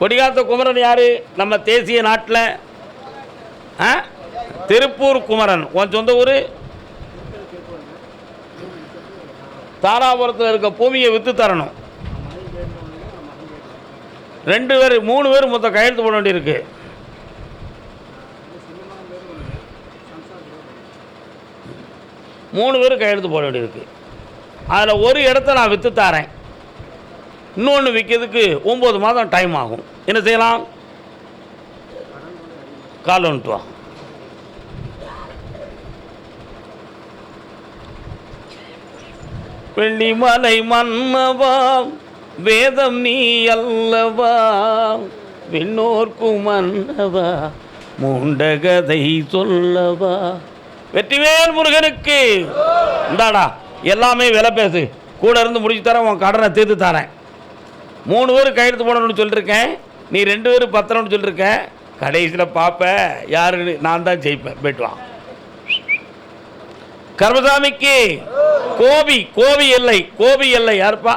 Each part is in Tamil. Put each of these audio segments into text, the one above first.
கொடிகாத்த குமரன் யார்? நம்ம தேசிய நாட்டில் ஆ? திருப்பூர் குமரன். உன் சொந்த ஊர்? தாராபுரத்தில் இருக்க பூமியை விற்று தரணும். ரெண்டு பேர் மூணு பேர் மொத்தம் கையெழுத்து போட வேண்டியிருக்கு. மூணு பேர் கையெழுத்து போட வேண்டியிருக்கு. அதில் ஒரு இடத்த நான் விற்று தரேன். இன்னொன்று விற்கிறதுக்கு ஒம்பது மாதம் டைம் ஆகும். என்ன செய்யலாம்? கால் வந்துட்டு வா. வெள்ளிமலை மன்னவா வேதம் நீ அல்லவா? விண்ணோர்க்கு மன்னவா மூண்டகதை சொல்லவா? வெற்றிவேல் முருகனுக்கு. இந்தாடா எல்லாமே விலை பேசு. கூட இருந்து முடிச்சு தரேன் உன் கடனை தீர்த்து தரேன். மூணு பேர் கையெழுத்து போடணும்னு சொல்லியிருக்கேன் நீ ரெண்டு பேர் பத்திரம்னு சொல்லியிருக்க கடைசியில் பார்ப்ப யாருன்னு நான் தான் ஜெயிப்பேன். போயிட்டுவான் கர்மசாமிக்கு கோபி கோபி எல்லை கோபி எல்லை யாருப்பா?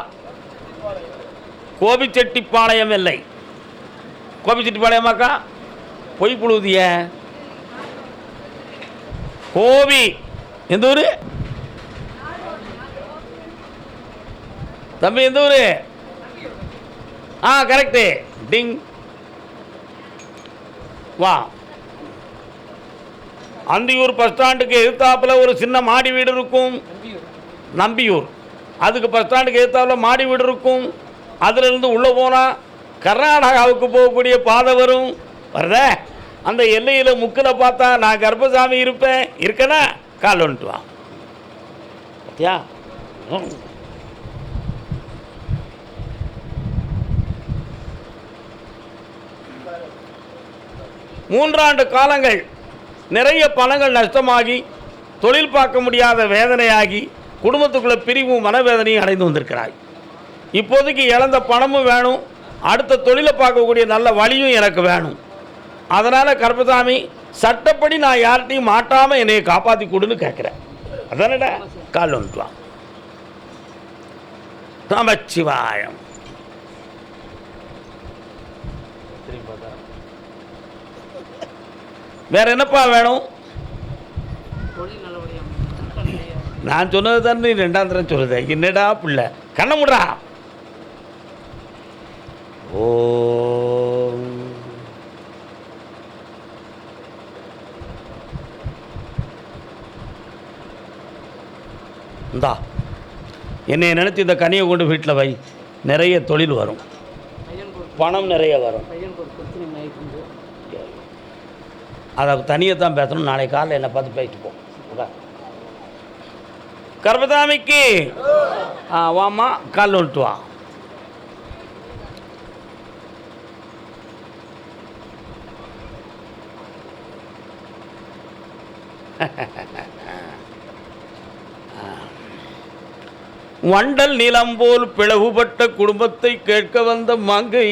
கோபிச்செட்டிப்பாளையம் எல்லை. கோபிச்செட்டிப்பாளையமாக்கா? பொய் புழுதிய. கோபி. எந்த ஊர்? தம்பி எந்த ஊர்? ஆ கரெக்டு டிங் வா. அந்தியூர் பஸ் ஸ்டாண்டுக்கு எதிர்த்தாப்பில் ஒரு சின்ன மாடி வீடு இருக்கும். நம்பியூர். அதுக்கு பஸ் ஸ்டாண்டுக்கு எதிர்த்தாப்பில் மாடி வீடு இருக்கும். அதிலிருந்து உள்ளே போனால் கர்நாடகாவுக்கு போகக்கூடிய பாதை வரும். வருதே அந்த எல்லையில் முக்கில் பார்த்தா நான் கர்ப்பசாமி இருப்பேன். இருக்கனா? கால் வந்துட்டு வா. பார்த்தியா மூன்றாண்டு காலங்கள் நிறைய பணங்கள் நஷ்டமாகி தொழில் பார்க்க முடியாத வேதனையாகி குடும்பத்துக்குள்ளே பிரிவும் மனவேதனையும் அடைந்து வந்திருக்கிறாய். இப்போதைக்கு இழந்த பணமும் வேணும் அடுத்த தொழிலை பார்க்கக்கூடிய நல்ல வழியும் எனக்கு வேணும். அதனால் கருப்பசாமி சட்டப்படி நான் யார்கிட்டையும் மாட்டாமல் என்னையை காப்பாற்றி கொடுன்னு கேட்குறேன். அதானடா? கால் வந்துக்கலாம் நமச்சிவாயம். வேற என்னப்பா வேணும்? நான் சொன்னது தான் நீ ரெண்டாம் தரம் சொல்லுது. என்னடா பிள்ளை? கண்ண முடா ஓ இந்தா என்னை நினைத்து இந்த கனியை கொண்டு வீட்டில் வை. நிறைய தொழில் வரும். பணம் நிறைய வரும் பையனுக்கு ஒரு பிரச்சனை ஆயிட்டு அதை தனியாக தான் பேசணும். நாளை காலையில் என்னை பார்த்து பேசிட்டு போ. கர்பதாமிக்கு ஆ வாமா கால் வந்துட்டு வா. வண்டல் நிலம் போல் பிளவுபட்ட குடும்பத்தை கேட்க வந்த மங்கை.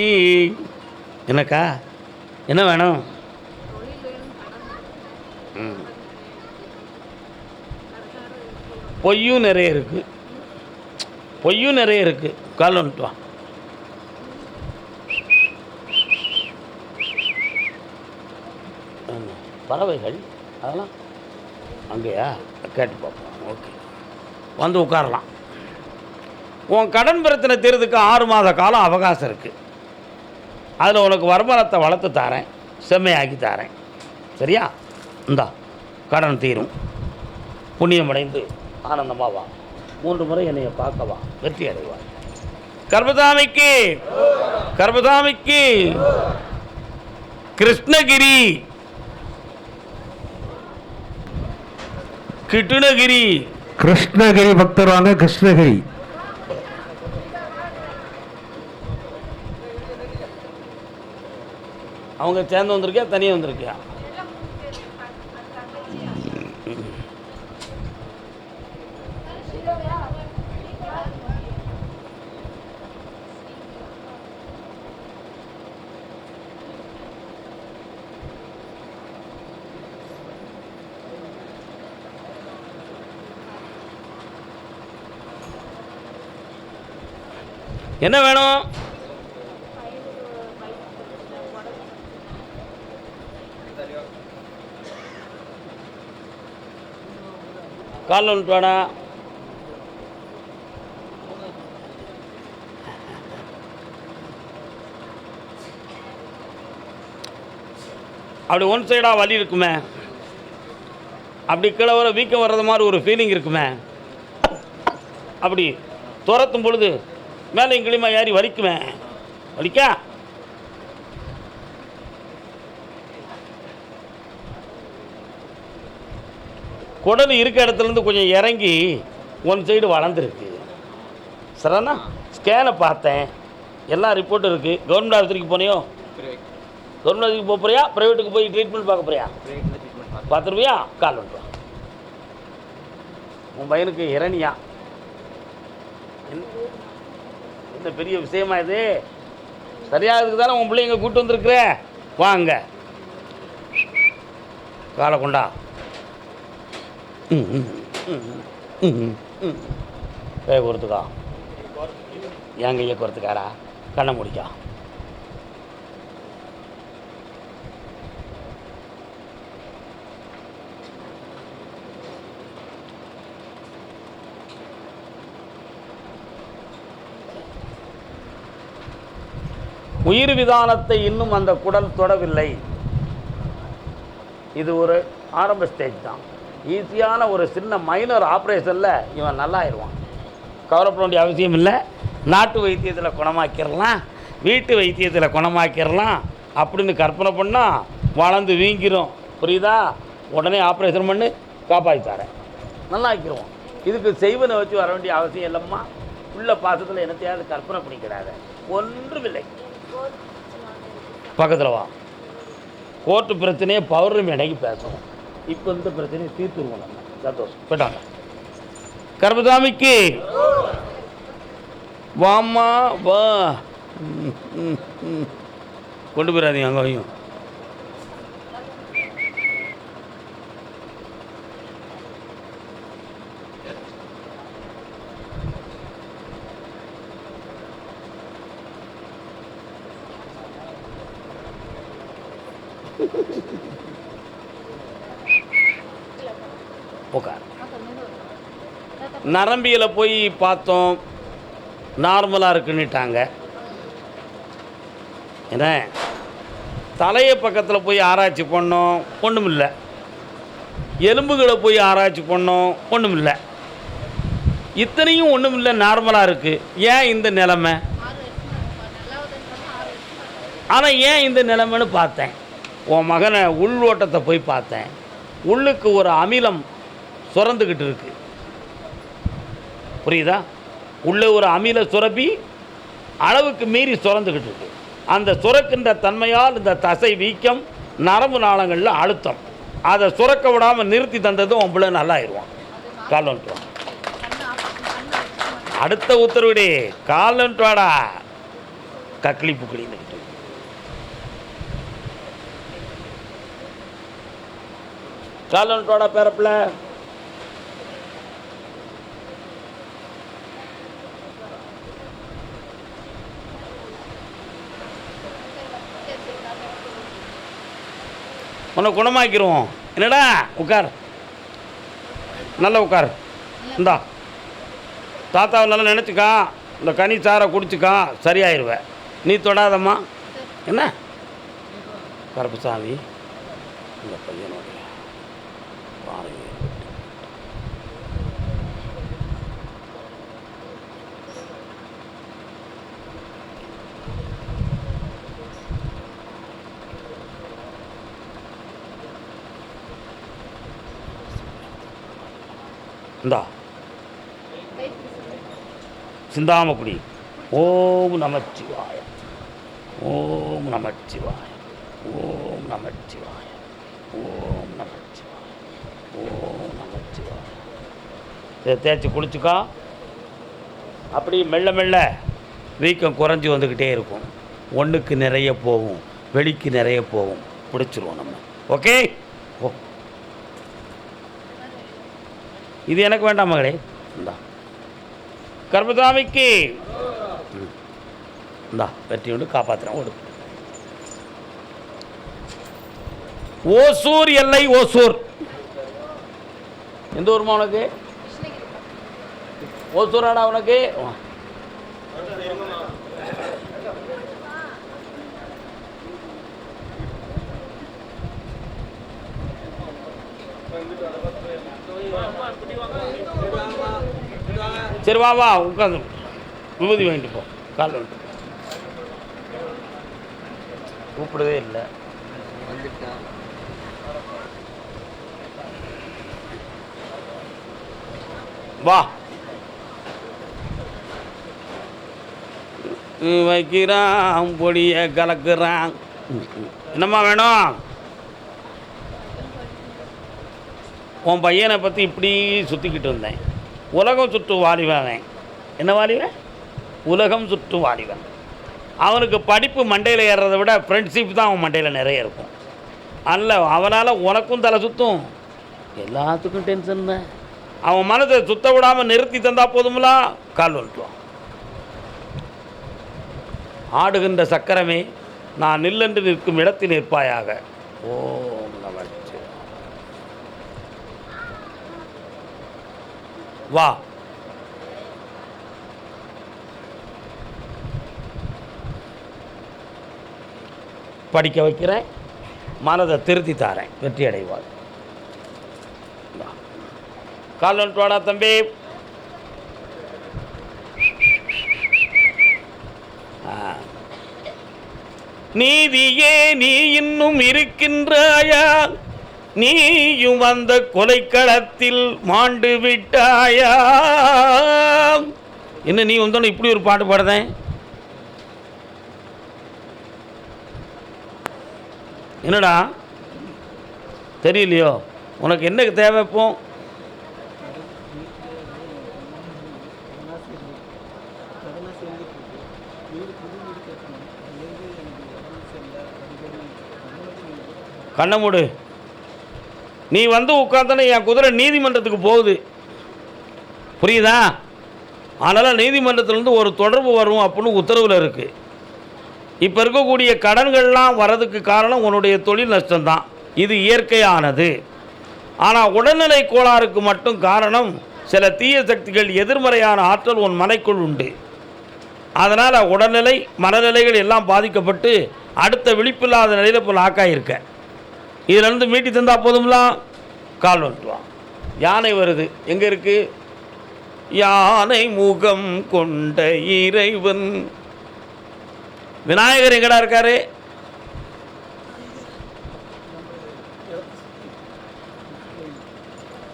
என்னக்கா? என்ன வேணும்? பொய்யும் நிறைய இருக்குது பொய்யும் நிறைய இருக்குது கால் வந்துட்டு வா. பறவைகள் அதெல்லாம் அங்கேயா? கேட்டு பார்ப்போம். ஓகே. வந்து உட்காரலாம். உன் கடன் பிரச்சனை தீர்றதுக்கு ஆறு மாத காலம் அவகாசம் இருக்குது அதில் உனக்கு வருமானத்தை வளர்த்து தாரேன். செம்மையாக்கி தாரேன். சரியா? இந்தா கடன் தீரும். புண்ணியமடைந்து ஆனந்தமாக வா மூன்று முறை என்னைய பார்க்க வா வெற்றி அடைவார் கர்மசாமிக்கு கர்மசாமிக்கு கிருஷ்ணகிரி கிருஷ்ணகிரி. கிருஷ்ணகிரி பக்தர் வாங்க கிருஷ்ணகிரி. அவங்க சேர்ந்து வந்திருக்கியா? தனியாக வந்திருக்கியா? என்ன வேணும்? காலில் விட்டுவானா அப்படி ஒன் சைடாக வலி இருக்குமே. அப்படி கீழே வர வீக்கம் வர்றது மாதிரி ஒரு ஃபீலிங் இருக்குமே. அப்படி துரத்தும் பொழுது மேலே எங்கிலியுமா ஏறி வலிக்குவேன் வலிக்கா? குடல் இருக்க இடத்துலேருந்து கொஞ்சம் இறங்கி ஒன் சைடு வளர்ந்துருக்கு. சரிண்ணா ஸ்கேனை பார்த்தேன். எல்லா ரிப்போர்ட்டும் இருக்குது கவர்மெண்ட் ஆஸ்பத்திரிக்கு போனியோ? கவர்மெண்ட் ஆஸ்பத்திரிக்கு போக போறியா? ப்ரைவேட்டுக்கு போய் ட்ரீட்மெண்ட் பார்க்க போறியா? பார்த்துருவியா கால் வந்துட்டு உன் பையனுக்கு இரணியா. என்ன- பெரிய விஷயமா இது? சரியாகிறதுக்கு தானே உன் பிள்ளைங்க கூட்டு வந்திருக்கிற? வாங்க. காலை கொண்டா. ம் கொடுத்துக்கா என் கையை கொடுத்துக்காரா கண்ணை முடிக்கா. உயிர் விதானத்தை இன்னும் அந்த குடல் தொடவில்லை. இது ஒரு ஆரம்ப ஸ்டேஜ் தான். ஈஸியான ஒரு சின்ன மைனர் ஆப்ரேஷனில் இவன் நல்லாயிருவான் கவலைப்பட வேண்டிய அவசியம் இல்லை. நாட்டு வைத்தியத்தில் குணமாக்கிடலாம். வீட்டு வைத்தியத்தில் குணமாக்கிடலாம். அப்படின்னு கற்பனை பண்ணால் வளர்ந்து வீங்கிரும். புரியுதா? உடனே ஆப்ரேஷன் பண்ணி காப்பாற்றி தரேன். நல்லா ஆக்கிடுவோம் இதுக்கு செய்வனை வச்சு வர வேண்டிய அவசியம் இல்லைம்மா. உள்ள பாசத்தில் என்னத்தையாவது கற்பனை பண்ணிக்கிறாத ஒன்றுமில்லை பக்கத்தில் வா. கோர்ட்டு பிரச்சனையை பௌர்ணமி அன்னைக்கு பேசுவோம் இப்போ இந்த பிரச்சனையை தீர்த்துருவோம் நம்ம. சந்தோஷம். போயிட்டாங்க. கர்மசாமிக்கு வாமா வா. ம், கொண்டு போயிடாதீங்க அங்கே வையும் உட்கார் நரம்பியில் போய் பார்த்தோம். நார்மலாக இருக்குன்னுட்டாங்க. என்ன? தலையை பக்கத்தில் போய் ஆராய்ச்சி பண்ணோம். ஒன்றும் இல்லை எலும்புகளை போய் ஆராய்ச்சி பண்ணோம். ஒன்றும் இல்லை இத்தனையும் ஒன்றும் இல்லை நார்மலாக இருக்குது ஏன் இந்த நிலமை? ஆனால் ஏன் இந்த நிலைமைன்னு பார்த்தேன். உன் மகனை உள் ஓட்டத்தை போய் பார்த்தேன். உள்ளுக்கு ஒரு அமிலம் சுரந்துக்கிட்டு இருக்கு. புரியுதா? உள்ளே ஒரு அமில சுரப்பி அளவுக்கு மீறி சுரந்துக்கிட்டு இருக்கு. அந்த சுரக்கின்ற தன்மையால் இந்த தசை வீக்கம் நரம்பு நாளங்களில் அழுத்தம். அதை சுரக்க விடாமல் நிறுத்தி தந்ததும் உன் பிள்ளை நல்லா ஆயிடுவான் கால் அடுத்த உத்தரவுடி. கால் வந்துட்டு வாடா. கக்களி புக்களின்னு கால் வந்துட்டு பேரப்பில் உன்னை குணமாக்கிடுவோம் என்னடா? உட்கார். நல்லா உட்கார். இந்தா. தாத்தாவை நல்லா நினச்சிக்கா. இந்த கனி சாரை குடிச்சிக்கா. சரியாயிருவ. நீ தொடாதம்மா. என்ன? கருப்புசாமி இந்த பையனுடைய பாறையை இந்தா. சிந்தாமக்குடி. ஓம் நமச்சிவாய. ஓம் நமச்சிவாய. ஓம் நமச்சிவாய. ஓம் நமச்சிவாய. ஓம் நமச்சிவாய. இதை தேய்ச்சி குளிச்சுக்கா. அப்படி மெல்ல மெல்ல வீக்கம் குறைஞ்சி வந்துக்கிட்டே இருக்கும். ஒன்றுக்கு நிறைய போகும். வெளிக்கு நிறைய போகும். பிடிச்சிருவோம் நம்ம. ஓகே? ஓ. இது எனக்கு வேண்டாம் மகளே. இந்தா. கர்மசாமிக்கு. இந்தா வெற்றி உண்டு காப்பாற்றுறேன் ஓடு. ஓசூர் எல்லை ஓசூர். எந்த ஊருமா உனக்கு? ஓசூராடா உனக்கு? சரி வா வா உட்காந்து விபூதி வாங்கிட்டு போ. கால் வந்துட்டு கூப்பிடவே இல்லை. வா. வைக்கிறான் பொடிய கலக்குறான். என்னம்மா வேணும்? உன் பையனை பற்றி இப்படி சுற்றிக்கிட்டு இருந்தேன். உலகம் சுற்று வாலிபன். என்ன வாலிபன்? உலகம் சுற்று வாலிபன். அவனுக்கு படிப்பு மண்டையில் ஏறுறதை விட ஃப்ரெண்ட்ஷிப் தான் அவன் மண்டையில் நிறைய இருக்கும். அல்ல அவனால் உனக்கும் தலை சுற்றும் எல்லாத்துக்கும் டென்ஷன் தான் அவன் மனதை சுத்த விடாமல் நிறுத்தி தந்தால் போதுங்களா கால் வந்துட்டுவான் ஆடுகின்ற சக்கரமே நான் நில்லென்று நிற்கும் இடத்தில் நிற்பாயாக. ஓம் நமச்சிவாய வா. படிக்க வைக்கிறேன். மனதை திருத்தி தாரேன். வெற்றி அடைவார் வா. வாடா தம்பி. நீதியே நீ இன்னும் இருக்கின்றாயா நீயும் அந்த கொலைக்களத்தில் மாண்டு விட்டாயா? என்ன நீ வந்தோன்னு இப்படி ஒரு பாட்டு பாடுதேன் என்னடா? தெரியலையோ? உனக்கு என்ன தேவை இப்போ? கண்ணை மூடு. நீ வந்து உட்காந்தன என் குதிரை நீதிமன்றத்துக்கு போகுது. புரியுதா? அதனால் நீதிமன்றத்திலேருந்து ஒரு தொடர்பு வரும் அப்படின்னு உத்தரவில் இருக்குது இப்போ இருக்கக்கூடிய கடன்கள்லாம் வரதுக்கு காரணம் உன்னுடைய தொழில் நஷ்டம்தான். இது இயற்கையானது. ஆனால் உடல்நிலை கோளாறுக்கு மட்டும் காரணம் சில தீய சக்திகள் எதிர்மறையான ஆற்றல் உன் மனைக்குள் உண்டு. அதனால் உடல்நிலை மனநிலைகள் எல்லாம் பாதிக்கப்பட்டு அடுத்த விழிப்பில்லாத நிலையில் இப்போ லாக்காயிருக்க இதிலிருந்து மீட்டி தந்தால் போதும்லாம் கால் வந்துட்டுவான் யானை வருது? எங்கே இருக்கு? யானை முகம் கொண்ட இறைவன். விநாயகர் எங்கடா இருக்காரு?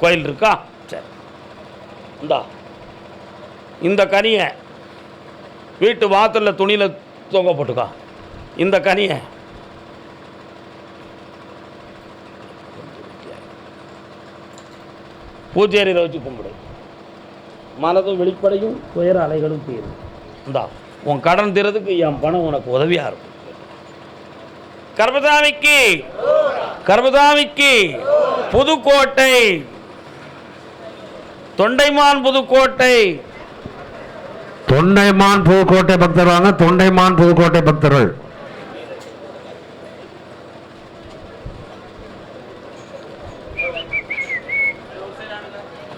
கோயில் இருக்கா? சரி. இந்தா. இந்த கனியை வீட்டு வாசலில் துணியில் தொங்க போட்டுக்கா. இந்த கனியை. பூஜேரியில் வச்சு கும்பிடு. மனதும் வெளிப்படையும் துயர அலைகளும் தீரும். இந்தா உன் கடன் தீரதுக்கு என் பணம் உனக்கு உதவியாக இருக்கும். கர்பதாமிக்கு கர்பதாமிக்கு புதுக்கோட்டை தொண்டைமான் புதுக்கோட்டை. தொண்டைமான் புதுக்கோட்டை பக்தர் வாங்க தொண்டைமான் புதுக்கோட்டை பக்தர்கள்.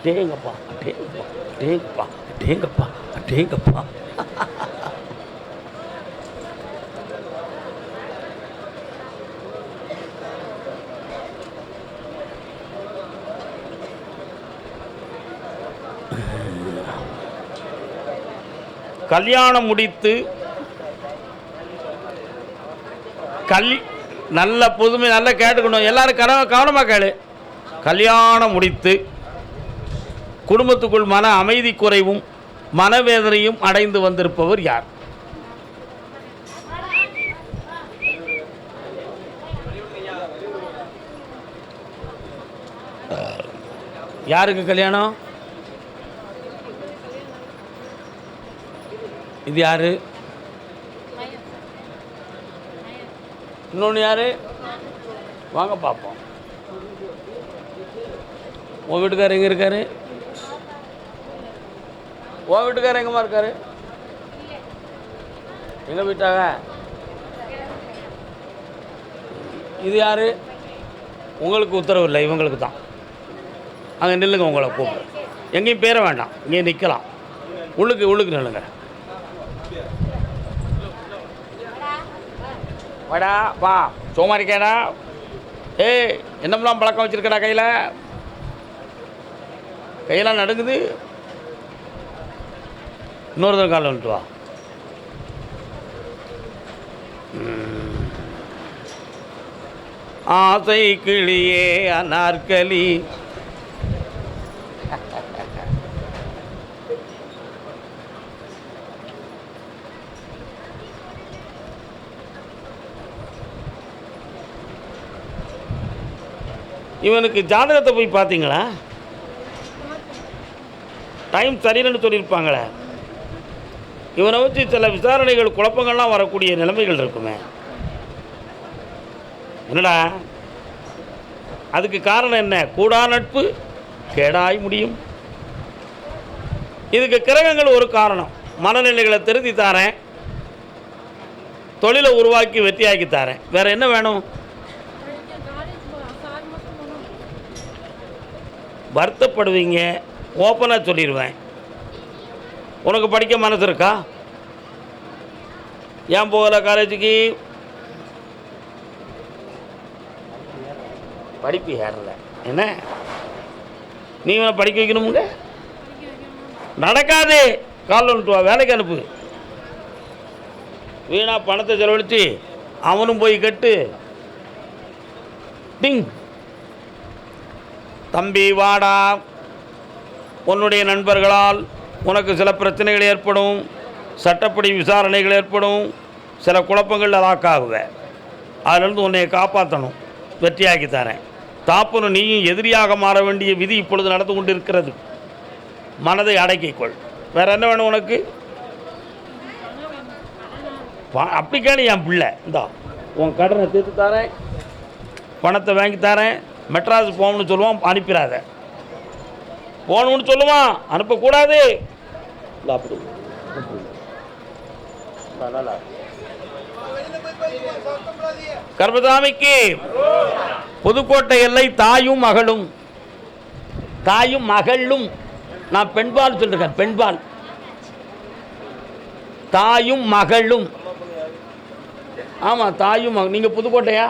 டேங்கப்பா டேங்கப்பா டேங்கப்பா டேங்கப்பா டேங்கப்பா கல்யாணம் முடித்து கல் நல்ல புதுமை நல்லா கேட்டுக்கணும். எல்லாரும் கவன கவனமாக கேளு. கல்யாணம் முடித்து குடும்பத்துக்குள் மன அமைதி குறைவும் மனவேதனையும் அடைந்து வந்திருப்பவர் யார்? யாருக்கு கல்யாணம்? இது யாரு? இன்னொன்று யாரு? வாங்க பார்ப்போம் உன் வீட்டுக்காரர் எங்கே இருக்காரு? உன் வீட்டுக்காரர் எங்கம்மா இருக்காரு? எங்கே போயிட்டாங்க இது யாரு? உங்களுக்கு உத்தரவு இல்லை இவங்களுக்கு தான். அங்கே நில்லுங்க உங்களை கூப்பிடு எங்கேயும் பேர வேண்டாம் இங்கே நிற்கலாம் உள்ளுக்கு உள்ளுக்கு நில்லுங்க. வாடா வா. சும்மா இருக்கேடா. ஏய் என்னமெல்லாம் பழக்கம் வச்சுருக்கடா கையில்? கையெல்லாம் நடுங்குது. இன்னொரு தடவை காலில் வந்துட்டு வா. ஆசை கிளியே அனார்கலி. இவனுக்கு ஜாதகத்தை போய் பார்த்தீங்களா? டைம் சரியில்லைன்னு சொல்லியிருப்பாங்களே. இவனை வச்சு சில விசாரணைகள் குழப்பங்கள்லாம் வரக்கூடிய நிலைமைகள் இருக்குமே. என்னடா? அதுக்கு காரணம் என்ன? கூடா நட்பு கேடாய் முடியும். இதுக்கு கிரகங்கள் ஒரு காரணம். மனநிலைகளை திருத்தி தாரேன். தொழிலை உருவாக்கி வெற்றியாக்கி தாரேன். வேற என்ன வேணும்? வருத்தப்படுவீங்க. ஓப்பனாக சொல்லிடுவேன் உனக்கு படிக்க மனசு இருக்கா? ஏன் போகலை காலேஜுக்கு? படிப்பு ஏறல. என்ன? நீ வேணா படிக்க வைக்கணுமுங்க நடக்காது. காலில் வந்துட்டு வா. வேலைக்கு அனுப்பு. வீணா பணத்தை செலவழித்து அவனும் போய் கட்டு. டிங். தம்பி வாடா. உன்னுடைய நண்பர்களால் உனக்கு சில பிரச்சனைகள் ஏற்படும் சட்டப்படி விசாரணைகள் ஏற்படும் சில குழப்பங்கள் லாக்காகுவேன் அதிலிருந்து உன்னை காப்பாற்றணும் வெற்றியாக்கி தரேன். தாப்பனும் நீயும் எதிரியாக மாற வேண்டிய விதி இப்பொழுது நடந்து கொண்டு இருக்கிறது மனதை அடக்கிக்கொள். வேறு என்ன வேணும் உனக்கு? அப்படி கேளு என் பிள்ளை. இந்தா உன் கடனை தீர்த்து தரேன். பணத்தை வாங்கி தரேன். மெட்ராஸ் போகணும்னு சொல்லுவான் அனுப்பிடாத. போகணும்னு சொல்லுவான் அனுப்பக்கூடாது. இல்ல, அப்படி புதுக்கோட்டை எல்லை தாயும் மகளும் தாயும் மகளும் நான் பெண்பால் சொல்லிருக்கேன் பெண்பால். தாயும் மகளும். ஆமாம் தாயும் மகள் நீங்கள் புதுக்கோட்டையா?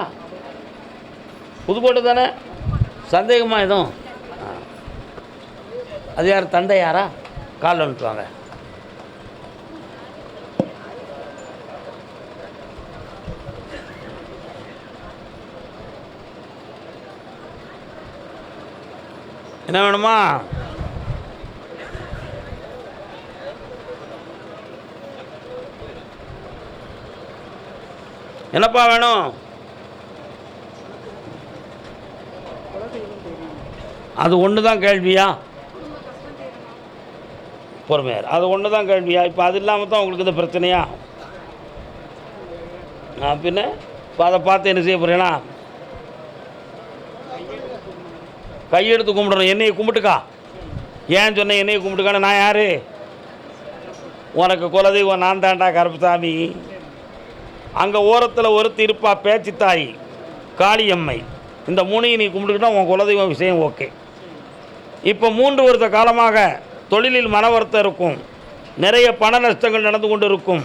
புதுக்கோட்டை தானே? சந்தேகமா எதுவும்? அது யார் தந்தை யாரா? காலில் வந்துட்டுவாங்க என்ன வேணுமா? என்னப்பா வேணும்? அது ஒன்று தான் கேள்வியா பொறுமையார் அது ஒன்று தான் கேள்வியா? இப்போ அது இல்லாமல் தான் உங்களுக்கு இந்த பிரச்சனையா? நான் பின்ன இப்போ அதை பார்த்து என்ன செய்ய போகிறேன்னா கையெடுத்து கும்பிடணும். என்னையை கும்பிட்டுக்கா? ஏன் சொன்னேன் என்னையை கும்பிட்டுக்கான நான் யார்? உனக்கு குலதெய்வம் நான் தாண்டா கருப்புசாமி. அங்கே ஓரத்தில் ஒருத்தி இருப்பா பேச்சுத்தாய் காளியம்மை. இந்த மூணையும் நீ கும்பிட்டுக்கிட்டா உன் குலதெய்வம் விஷயம் ஓகே. இப்போ மூன்று வருஷ காலமாக தொழிலில் மன வருத்தம் இருக்கும். நிறைய பண நஷ்டங்கள் நடந்து கொண்டு இருக்கும்.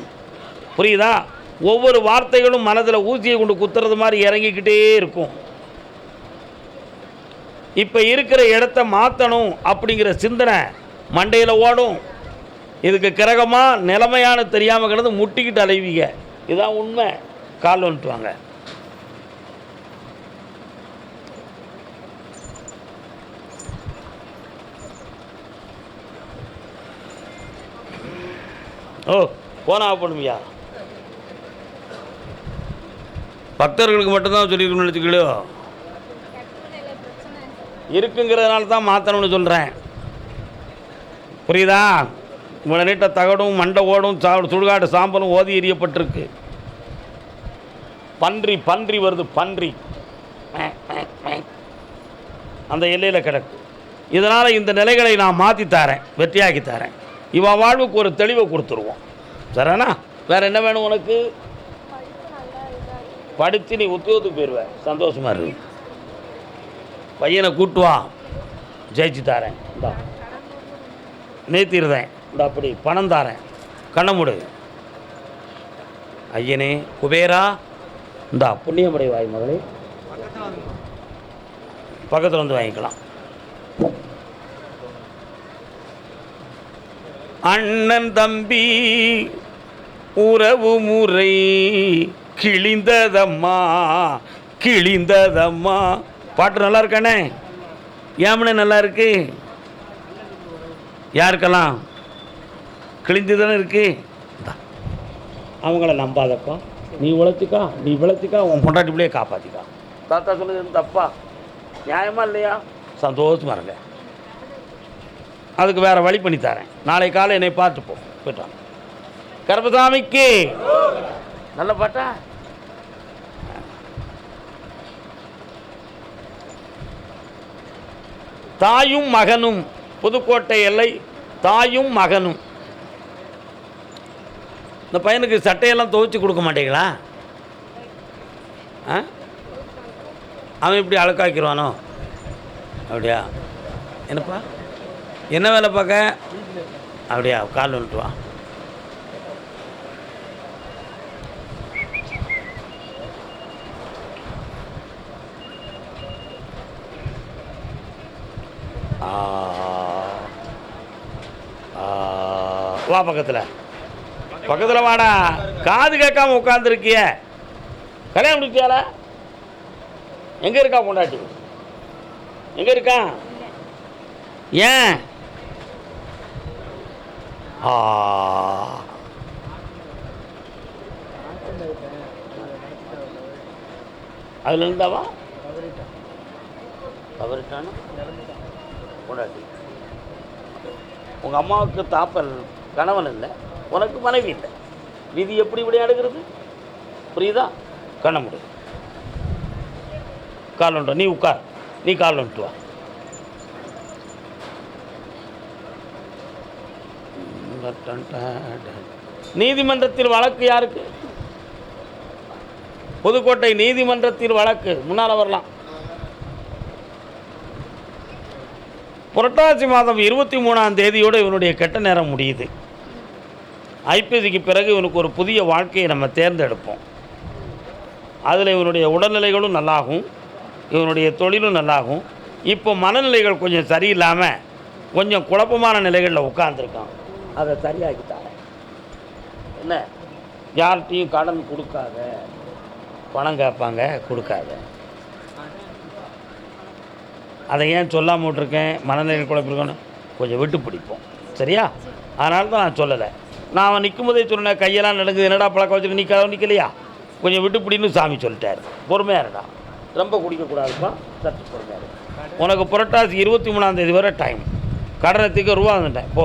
புரியுதா? ஒவ்வொரு வார்த்தைகளும் மனதில் ஊசியை கொண்டு குத்துறது மாதிரி இறங்கிக்கிட்டே இருக்கும். இப்போ இருக்கிற இடத்த மாற்றணும் அப்படிங்கிற சிந்தனை மண்டையில் ஓடும். இதுக்கு கிரகமாக நிலைமையான தெரியாமல் கிடந்து முட்டிக்கிட்டு அலைவீங்க. இதான் உண்மை. கால் வந்துட்டு வாங்க ஓ போனா ஆஃப் பக்தர்களுக்கு மட்டும்தான் சொல்லியிருக்கணும்னு நினச்சிக்கலையோ இருக்குங்கிறதுனால தான் மாற்றணும்னு சொல்கிறேன் புரியுதா? இவ்வளோ நீட்ட தகடும் மண்டை ஓடும் சா சுடுகாடு சாம்பலும் ஓதி எரியப்பட்டிருக்கு பன்றி பன்றி வருது பன்றி. அந்த எல்லையில் கிடக்கு. இதனால் இந்த நிலைகளை நான் மாற்றி தரேன் வெற்றியாக்கி தரேன். இவன் வாழ்வுக்கு ஒரு தெளிவை கொடுத்துருவோம். சரிண்ணா வேறு என்ன வேணும் உனக்கு? படித்து நீ உத்தியோகத்துக்கு போயிடுவேன் சந்தோஷமாக இருக்கு பையனை கூட்டு வா. ஜெயிச்சு தாரேன். இந்தா. நேத்திருந்தேன் இந்த அப்படி பணம் தாரேன். கண்ண ஐயனே குபேரா. இந்தா புண்ணியமுடை வாய் மகளே. பக்கத்தில் வந்து வாங்கிக்கலாம். அண்ணன் தம்பி உறவு முறை கிழிந்ததம்மா கிழிந்ததம்மா. பாட்டு நல்லா இருக்கானே? ஏமனே நல்லா இருக்கு? யாருக்கெல்லாம்? கிழிஞ்சு தானே இருக்கு அவங்கள நம்பாதப்பா. நீ உழைச்சிக்கா நீ விளைச்சிக்கா உன் பொண்டாட்டி பிள்ளைய காப்பாற்றிக்கா தாத்தா சொல்லுது தப்பா? நியாயமா இல்லையா? சந்தோஷமா இருங்க. அதுக்கு வேற வழி பண்ணி தரேன். நாளை காலை என்னை பார்த்துப்போம் போயிட்டான் கருப்பசாமிக்கு. நல்ல பாட்டா? தாயும் மகனும். புதுக்கோட்டை எல்லை தாயும் மகனும். இந்த பையனுக்கு சட்டையெல்லாம் துவைச்சி கொடுக்க மாட்டீங்களா? ஆ? அவன் இப்படி அழுக்காக்கிடுவானோ அப்படியா? என்னப்பா? என்ன வேலை பார்க்க? அப்படியா கால் வந்துட்டு வா வா பக்கத்தில். பக்கத்தில் வாடா. காது கேட்காம உட்காந்துருக்கிய கல்யாணம் முடிச்சியால எங்கே இருக்கா பொண்டாட்டி? எங்கே இருக்கா? ஏன்? ஆ. அதில் இருந்தாவா? தவறிட்டானா? கூடாது உங்கள் அம்மாவுக்கு தாப்பல் கணவன் இல்லை உனக்கு மனைவி இல்லை. விதி எப்படி விளையாடுகிறது புரியுதா? கண்ண முடியும் கால் ஒன்று நீ உட்கார். நீ கால் ஒன்று வா. நீதிமன்றத்தில் வழக்கு யாருக்கு? புதுக்கோட்டை நீதிமன்றத்தில் வழக்கு. முன்னால் வரலாம். புரட்டாசி மாதம் இருபத்தி மூணாம் தேதியோடு இவனுடைய கெட்ட நேரம் முடியுது. ஐப்பசிக்கு பிறகு இவனுக்கு ஒரு புதிய வாழ்க்கையை நம்ம தேர்ந்தெடுப்போம். அதில் இவனுடைய உடல்நிலைகளும் நல்லாகும். இவனுடைய தொழிலும் நல்லாகும். இப்போ மனநிலைகள் கொஞ்சம் சரியில்லாமல் கொஞ்சம் குழப்பமான நிலைகளில் உட்காந்துருக்கான் அதை சரியாக்கிட்டாங்க என்ன? யார்கிட்டையும் கடன் கொடுக்காத பணம் கேட்பாங்க கொடுக்காத. அதை ஏன் சொல்லாமல் விட்ருக்கேன் மனநிலை குழப்பிருக்கோன்னு கொஞ்சம் விட்டு பிடிப்போம். சரியா? அதனால தான் நான் சொல்லலை. நான் அவன் நிற்கும் போதே சொன்னேன் கையெல்லாம் நடுங்குது என்னடா பழக்கம் வச்சுட்டு நிற்காத நிற்கலையா கொஞ்சம் விட்டு பிடின்னு சாமி சொல்லிட்டாரு. பொறுமையாக இருடா. ரொம்ப குடிக்கக்கூடாதுப்பா. சற்று பொறுமையாக உனக்கு புரட்டாசி இருபத்தி மூணாம் தேதி வரை டைம் கடனத்துக்கு ரூபா வந்துட்டேன் போ.